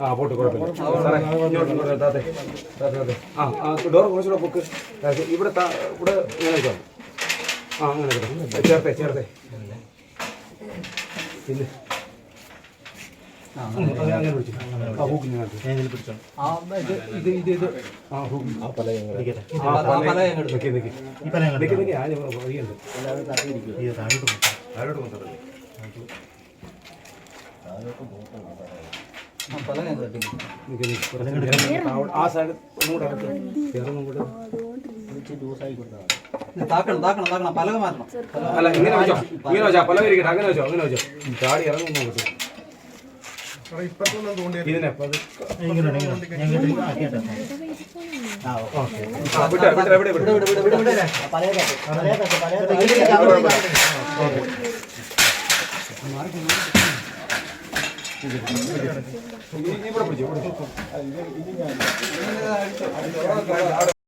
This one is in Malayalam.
ആ പോട്ട് കുഴപ്പമില്ല ഡോർ കുറച്ചുകൂടെ പൊക്ക് ഇവിടെ ഇവിടെ ആ അങ്ങനെ കിടക്കും. ചേർത്തേ ചേർത്തേ. പിന്നെ. ആ, സൈഡ് ഒന്നുകൂടെ ചേർന്നും കൂടെ ഇത് താക്കണം താക്കണം താക്കണം. പലക മാറ്റണം. അല്ല ഇങ്ങനെ വെച്ചോ. ഇങ്ങനെ വെച്ചോ. പല ഇരിക്കട്ടെ. അങ്ങനെ വെച്ചോ അങ്ങനെ വെച്ചോ. ചാടി ഇറങ്ങുന്നു നോക്കട്ടെ ഇതിനെ ഇവിടെ പിടിച്ചോ.